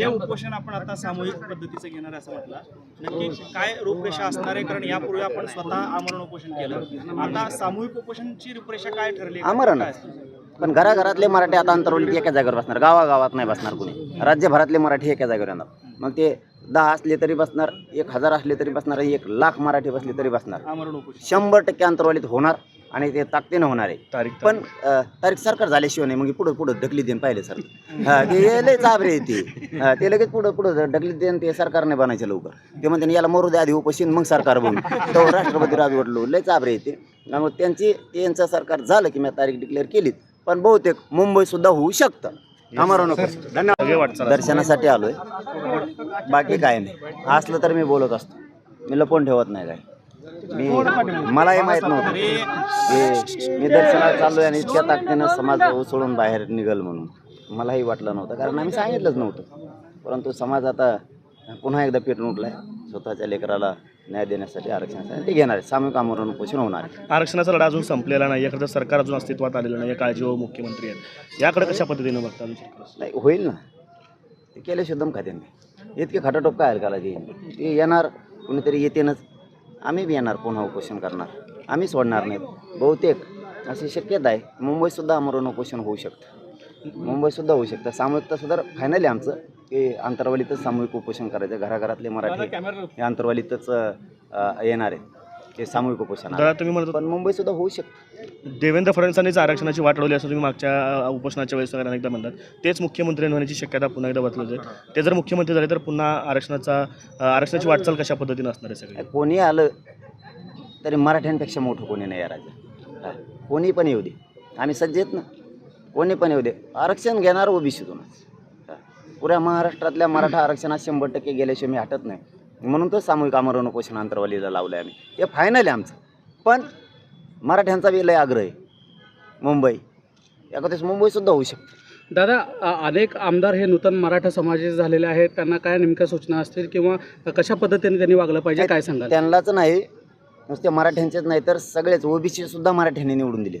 जे उपोषण आपण आता सामूहिक पद्धतीचं घेणार असं म्हटलं नक्की काय रूपरेषा असणार आहे? कारण यापूर्वी आपण स्वतः आमरण उपोषण केलं. आता सामूहिक उपोषणची रूपरेषा काय ठरली? आमरण. पण घराघरातले मराठी आता अंतरवलीत एका जागेवर बसणार. गावागावात नाही बसणार कुणी. राज्यभरातले मराठी एका जागेवर येणार. मग ते दहा असले तरी बसणार एक हजार असले तरी बसणार एक लाख मराठी बसले तरी बसणार. शंभर टक्के अंतरवालीत होणार. आणि ते ताकदीनं होणार आहे. तारीख पण अ, तारीख सरकार झाल्याशिवाय नाही मग पुढं पुढं ढकली देईन पाहिले सर. हा ते हे लय चाबरे आहे ते. हा, ते लगेच पुढं पुढं ढकली देईन ते सरकार नाही बनायचं लवकर. ते म्हणते याला मरू दे आधी उपोषण मग सरकार बनू. तो राष्ट्रपती राजवटलो लय चाबरे आहे ते. त्यामुळे त्यांची त्यांचं सरकार झालं की मी तारीख डिक्लेअर केलीच पण बहुतेक मुंबई सुद्धा होऊ शकतं. आम्हाला नको. धन्यवाद. सगळे वाटचाल दर्शनासाठी आलोय. बाकी काय नाही. असलं तर मी बोलत असतो. मी लपवून ठेवत नाही काय. मी मलाही माहीत नव्हतं. की मी दर्शनाला चाललोय आणि इतक्या ताकदीनं समाज उसळून बाहेर निघल म्हणून. मलाही वाटलं नव्हतं कारण आम्ही सांगितलंच नव्हतं. परंतु समाज आता पुन्हा एकदा पेटून उठलाय. स्वतःच्या लेकराला न्याय देण्यासाठी आरक्षणासाठी ते घेणार आहे सामूहिक आमरण उपोषण होणार आहे. आरक्षणाचा लढा अजून संपलेला नाही. एखादं सरकार अजून अस्तित्वात आलेलं नाही काळजी व मुख्यमंत्री आहेत. याकडे कशा पद्धतीने बघता नाही होईल ना. ते केल्याशिवाय दम खाते नाही इतके खटाटोप काय ते ते येणार कुणीतरी येतेनच. आम्ही बी येणार पुन्हा उपोषण करणार. आम्ही सोडणार नाहीत. बहुतेक अशी शक्यता आहे. मुंबईतसुद्धा आमरण उपोषण होऊ शकतं. मुंबईतसुद्धा होऊ शकतं. सामूहिकता सुद्धा फायनल आहे आमचं की अंतरवालीतच सामूहिक उपोषण करायचं. घराघरातले मराठी हे अंतरवालीतच येणार आहेत. ते सामूहिक उपोषण दादा तुम्ही म्हणत पण मुंबईतसुद्धा होऊ शकतं. होता, देवेंद्र फडणवीसांनीच आरक्षणाची वाट लावली असं तुम्ही मागच्या अ, उपोषणाच्या वेळेस वगैरे अनेकदा म्हणतात. तेच मुख्यमंत्री होण्याची शक्यता पुन्हा एकदा बदलत आहे. ते जर मुख्यमंत्री झाले तर पुन्हा आरक्षणाचा अ, आरक्षणाची वाटचाल कशा पद्धतीने असणार आहे सगळे? कोणी आलं तरी मराठ्यांपेक्षा मोठं कोणी नाही या राज्यात. हा. कोणी पण येऊ दे. आम्ही सज्ज आहेत ना. कोणी पण येऊ दे. आरक्षण घेणार ओबीसीतूनच हा. पुऱ्या महाराष्ट्रातल्या मराठा आरक्षणात शंभर टक्के गेल्याशिवाय मी हटत नाही. म्हणून तर सामूहिक आमरण उपोषण अंतरवालीला लावलं आहे आम्ही. ते फायनल आहे आमचं. पण मराठ्यांचा बी लय आग्रह आहे. मुंबई. एखाद्याच मुंबईसुद्धा होऊ शकते. दादा अनेक आमदार हे नूतन मराठा समाजाचे झालेले आहेत. त्यांना काय नेमक्या सूचना असतील किंवा कशा पद्धतीने त्यांनी वागलं पाहिजे काय सांगाल? त्यांनाच नाही. नुसते मराठ्यांचेच नाही तर सगळेच ओबीसी सुद्धा मराठ्यांनी निवडून दिलेत.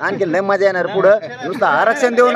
आणखी लय मजा येणार पुढं. नुसतं आरक्षण देऊ नका.